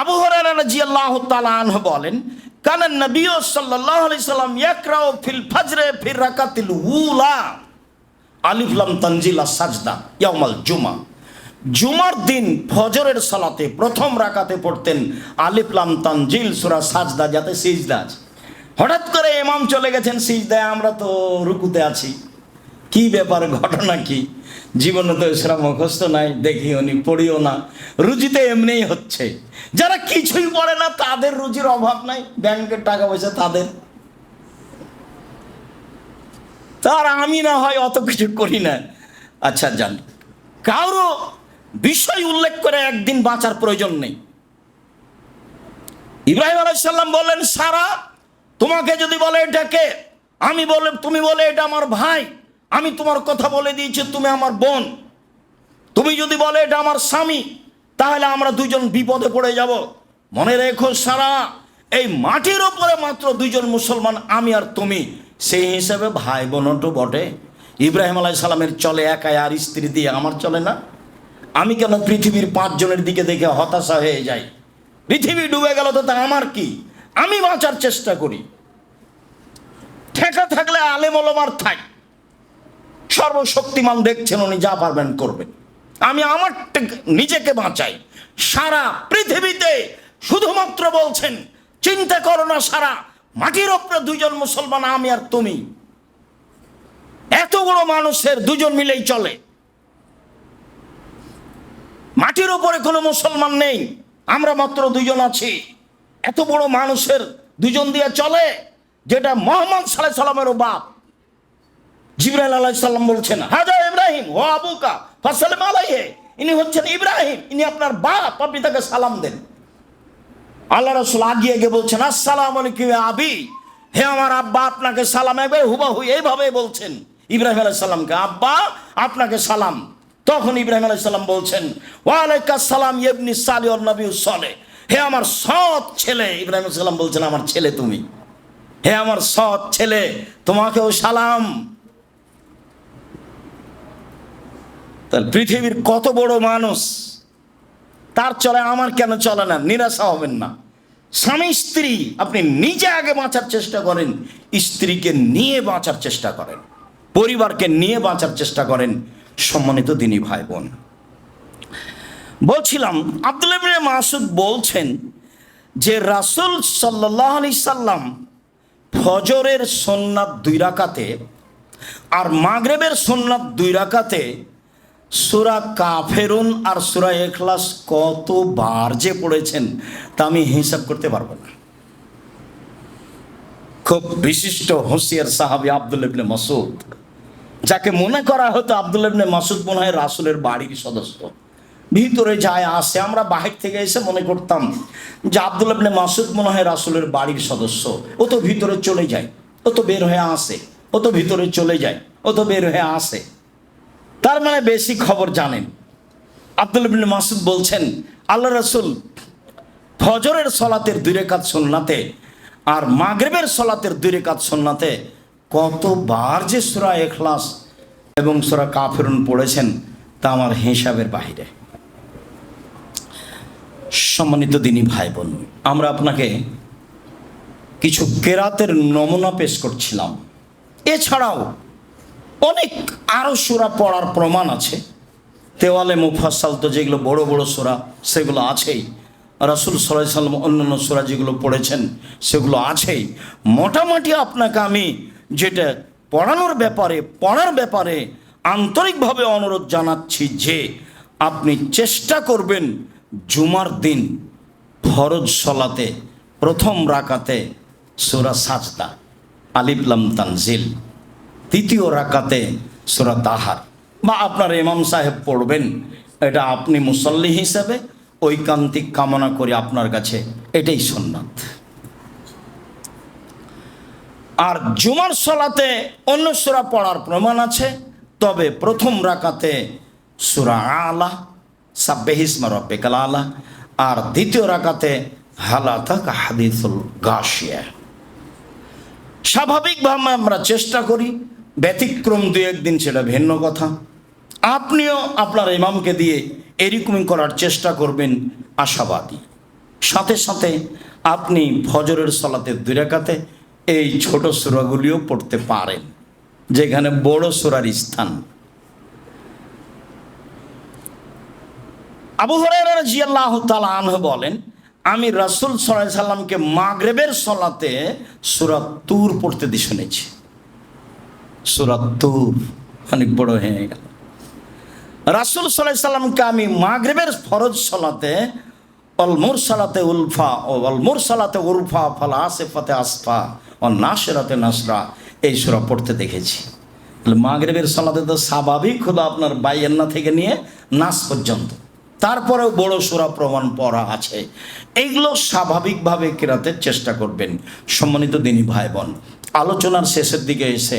আবু হরারা রাদিয়াল্লাহু তাআলা আনহু বলেন, কানা নবী সাল্লাল্লাহু আলাইহি সাল্লাম ইয়াকরাউ ফিল ফজরে ফির রাকাতিল উলা। আলিফ লাম তানজিল সাজদা ইয়াউমাল জুমা। জুমার দিন ফজরের সালাতে প্রথম রাকাতে পড়তেন আলিফ লাম তানজিল সূরা সাজদা, যাতে সিজদা হঠাৎ করে ইমাম চলে গেছেন, সিজদায় আমরা তো রুকুতে আছি। কি ব্যাপার, ঘটনা কি? জীবনে তো সেরা মুখস্থ নাই দেখি উনি পড়িও না। রুজিতে এমনিই হচ্ছে। যারা কিছুই পড়ে না, তাদের রুজির অভাব নাই, ব্যাংকের টাকা পয়সা তাদের। তার আমি না হয় অত কিছু করি না। আচ্ছা জান কারও বিষয় উল্লেখ করে একদিন বাঁচার প্রয়োজন নেই। ইব্রাহিম আলাইসাল্লাম বললেন, সারা, তোমাকে যদি বলে এটাকে, আমি বলে তুমি বলে এটা আমার ভাই। আমি তোমার কথা বলে দিয়েছি, তুমি আমার বোন। তুমি যদি বলে এটা আমার স্বামী, তাহলে আমরা দুজন বিপদে পড়ে যাব। মনে রেখো সারা, এই মাটির ওপরে মাত্র দুজন মুসলমান, আমি আর তুমি। সেই হিসাবে ভাই বোনটো বটে। ইব্রাহিম আলাই সালামের চলে একাই আর স্ত্রী দিয়ে আমার চলে না। আমি কেন পৃথিবীর পাঁচজনের দিকে দেখে হতাশা হয়ে যাই? পৃথিবী ডুবে গেল তো তা আমার কি? আমি বাঁচার চেষ্টা করি। ঠেকা থাকলে আলেম ওলমার থাক সর্বশক্তিমান দেখছেন, উনি যা পারবেন করবেন। আমি আমার নিজেকে বাঁচাই। সারা পৃথিবীতে শুধুমাত্র বলছেন, চিন্তা করো না সারা, মাটির ওপরে দুজন মুসলমান, আমি আর তুমি। এত বড় মানুষের দুজন মিলেই চলে। মাটির ওপরে কোনো মুসলমান নেই, আমরা মাত্র দুজন আছি। এত বড় মানুষের দুজন দিয়ে চলে, যেটা মোহাম্মদ সাল্লাহ সাল্লামেরও বাপ। জিবরাইল আলাইসাল্লাম বলছেন হাজা ইব্রাহিম, ও আবুকা ফাসালাম আলাইহে ইনি হচ্ছেন ইব্রাহিম, ইনি আপনার বাপ, আপনি তাকে সালাম দেন। আল্লাহ রসুল আগিয়ে গিয়ে বলছেন, আসসালাম আলাইকুম আবি, হে আমার আব্বা, আপনাকে সালাম একবার হুবাহু এইভাবে বলছেন। ইব্রাহিম আলাইহিস সালামকে, আব্বা, আপনাকে সালাম। তখন ইব্রাহিম আলাইহিস সালাম বলছেন ওয়ালাইকা সালাম ইবনি সালি নবী সলে, হে আমার সৎ ছেলে। ইব্রাহিম সালাম বলছেন, আমার ছেলে তুমি। হে আমার সৎ ছেলে, তোমাকেও সালাম। তাহলে পৃথিবীর কত বড় মানুষ, তার চলে, আমার কেন চলে না? নিরাশা হবেন না। স্বামী, স্ত্রী, আপনি নিজে আগে বাঁচার চেষ্টা করেন, স্ত্রীকে নিয়ে বাঁচার চেষ্টা করেন, পরিবারকে নিয়ে বাঁচার চেষ্টা করেন, সম্মানিত দিনী ভাই বোন বলছিলাম, আব্দুল মাসুদ বলছেন যে রাসূল সাল্লাহ আলি সাল্লাম ফজরের সোননাথ দুই রাকাতে আর মাগরেবের সোননাথ দুই রাকাতে সুরা কাফেরুন আর সুরা এখলাস কতবার যে পড়েছেন তা আমি হিসাব করতে পারব না। খুব বিশিষ্ট হুঁশিয়ার সাহাবি আব্দুল ইবনে মাসুদ যাকে মনে করা হতো আব্দুল ইবনে মাসুদ মনে হয় রাসুলের বাড়ির সদস্য। ভিতরে যায় আসে, আমরা বাহির থেকে এসে মনে করতাম যে আব্দুল ইবনে মাসুদ মনে হয় রাসুলের বাড়ির সদস্য। ও তো ভিতরে চলে যায়, ও তো বের হয়ে আসে, ও তো ভিতরে চলে যায়, ও তো বের হয়ে আসে। তার মানে বেশি খবর জানেন। আব্দুল মাসুদ বলছেন, আল্লাহ রসুল ফজরের সলাতের দুই রেখাত সুন্নাতে আর মাগরেবের সলাতের দুই রেখাত সুন্নাতে কতবার যে সুরা এখলাস এবং সুরা কাফেরুন পড়েছেন তা আমার হিসাবের বাইরে সম্মানিত দিনী ভাই বোন আমরা আপনাকে কিছু কেরাতের নমুনা পেশ করছিলাম। এছাড়াও অনেক আরও সুরা পড়ার প্রমাণ আছে। তেওয়ালে মুফাসাল তো যেগুলো বড় বড় সুরা, সেগুলো আছেই। রাসুল সাল্লাহ সাল্লাম অন্যান্য সুরা যেগুলো পড়েছেন, সেগুলো আছেই। মোটামুটি আপনাকে আমি যেটা পড়ানোর ব্যাপারে, পড়ার ব্যাপারে আন্তরিকভাবে অনুরোধ জানাচ্ছি যে, আপনি চেষ্টা করবেন জুমার দিন ফরজ সলাতে, প্রথম রাকাতে সুরা সাজদা আলিফলাম তানজিল। তৃতীয় রাকাতে সুরা তাহার। বা আপনার ইমাম সাহেব পড়বেন, এটা আপনি মুসল্লি হিসেবে ঐকান্তিক কামনা করি আপনার কাছে এটাই সুন্নাত। আর জুমার সলাতে অন্য সুরা পড়ার প্রমাণ আছে, তবে প্রথম রাকাতে সুরা আলা সাব্বেহিসমা রব্বিকাল আলা, আর দ্বিতীয় রাকাতে হালাতাক হাদিসুল গাশিয়া। স্বাভাবিকভাবে আমরা চেষ্টা করি ব্যতিক্রম দু একদিন সেটা ভিন্ন কথা। আপনিও আপনার ইমামকে দিয়ে এরকমই করার চেষ্টা করবেন আশাবাদী। সাথে সাথে আপনি ফজরের সলাতে দুরাকাতে এই ছোট সুরাগুলিও পড়তে পারেন, যেখানে বড় সুরার স্থান। আবু বলেন, আমি রাসূল সাল্লামকে মাগরিবের সলাতে সূরা তুর পড়তে দিয়ে শুনেছি। সূরা তুর অনেক বড় হয়ে গেল। রাসূল আলাইহি সাল্লামকে আমি মাগরিবের ফরজ সলাতে অল মুরসালাতে উলফা ও অল মুরসালাতে উরফা ফালা আসিফাতে আসফা ও নাসরাতে নাসরা এই সূরা পড়তে দেখেছি। মাগরিবের সলাতে তো স্বাভাবিক হলো আপনার বাইয়ান্না থেকে নিয়ে নাস পর্যন্ত। তারপরেও বড় সুরা প্রমাণ পড়া আছে। এইগুলো স্বাভাবিকভাবে কেরাতে চেষ্টা করবেন। সম্মানিত দিনী ভাই বোন আলোচনার শেষের দিকে এসে